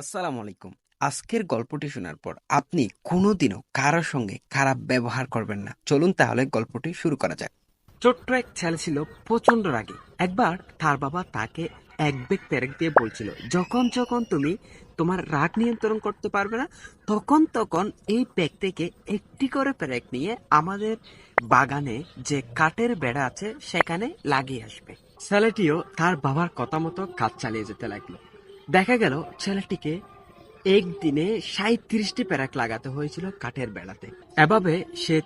আসসালামু আলাইকুম। আজকের গল্পটি শোনার পর আপনি কোনোদিনও কারোর সঙ্গে খারাপ ব্যবহার করবেন না। চলুন তাহলে গল্পটি শুরু করা যাক। ছোট্ট এক ছেলে ছিল প্রচণ্ড রাগে। একবার তার বাবা তাকে এক বেগ পেরেক দিয়ে বলছিল, যখন যখন তুমি তোমার রাগ নিয়ন্ত্রণ করতে পারবে না, তখন তখন এই ব্যাগ থেকে একটি করে পেরেক নিয়ে আমাদের বাগানে যে কাঠের বেড়া আছে সেখানে লাগিয়ে আসবে। ছেলেটিও তার বাবার কথা মতো কাজ চালিয়ে যেতে লাগল। দেখা গেল ছেলেটিকে একদিনে সাঁত্রিশটি প্যারাক লাগাতে হয়েছিল কাঠের বেড়াতে। এভাবে সে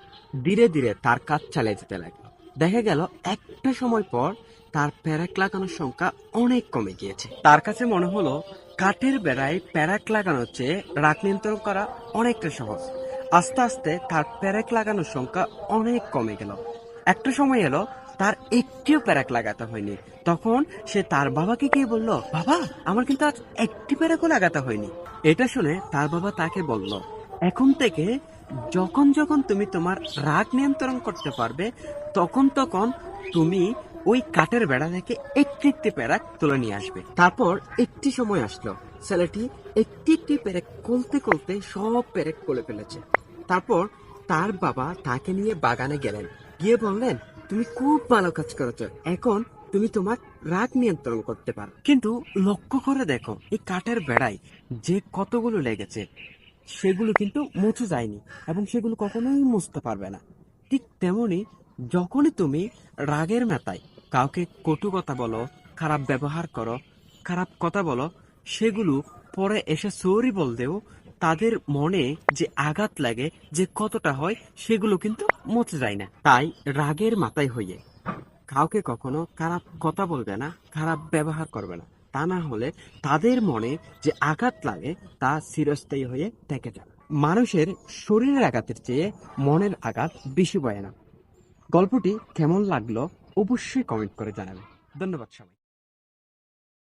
ধীরে ধীরে তার কাজ চালিয়ে যেতে লাগল। দেখা গেল একটা সময় পর তার প্যারাক লাগানোর সংখ্যা অনেক কমে গিয়েছে। তার কাছে মনে হলো কাঠের বেড়ায় প্যারাক লাগানোর চেয়ে রাগ নিয়ন্ত্রণ করা অনেকটা সহজ। আস্তে আস্তে তার প্যারাক লাগানোর সংখ্যা অনেক কমে গেল। একটা সময় এলো তার একটিও প্যারাক লাগাতে হয়নি। তখন সে তার বাবাকে গিয়ে বলল, বাবা, আমার কিন্তু আজ একটি প্যারাকও লাগাতে হয়নি। এটা শুনে তার বাবা তাকে বলল, এখন থেকে যখন যখন তুমি তোমার রাগ নিয়ন্ত্রণ করতে পারবে, তখন তখন তুমি ওই কাঠের বেড়া থেকে একটি একটি প্যারাক তুলে নিয়ে আসবে। তারপর একটি সময় আসলো। ছেলেটি একটি একটি প্যারেক কলতে কলতে সব প্যারেক কোলে ফেলেছে। তারপর তার বাবা তাকে নিয়ে বাগানে গেলেন। গিয়ে বললেন তুমি খুব ভালো কাজ করেছ। এখন তুমি তোমার রাগ নিয়ন্ত্রণ করতে পারো। কিন্তু লক্ষ্য করে দেখো, এই কাঠের বেড়ায় যে কতগুলো লেগেছে, সেগুলো কিন্তু মুছে যায়নি এবং সেগুলো কখনোই মুছতে পারবে না। ঠিক তেমনি যখনই তুমি রাগের মেতায় কাউকে কটু কথা বলো, খারাপ ব্যবহার করো, খারাপ কথা বলো, সেগুলো পরে এসে সরি বলতেও তাদের মনে যে আঘাত লাগে, যে কতটা হয়, সেগুলো কিন্তু মুছে যায় না। তাই রাগের মাথায় হইয়ে কাউকে কখনো খারাপ কথা বলবে না, খারাপ ব্যবহার করবে না। তা না হলে তাদের মনে যে আঘাত লাগে, তা চিরস্থায়ী হয়ে থেকে যাবে। মানুষের শরীরের আঘাতের চেয়ে মনের আঘাত বেশি বয় না গল্পটি কেমন লাগল অবশ্যই কমেন্ট করে জানাবেন। ধন্যবাদ সবাই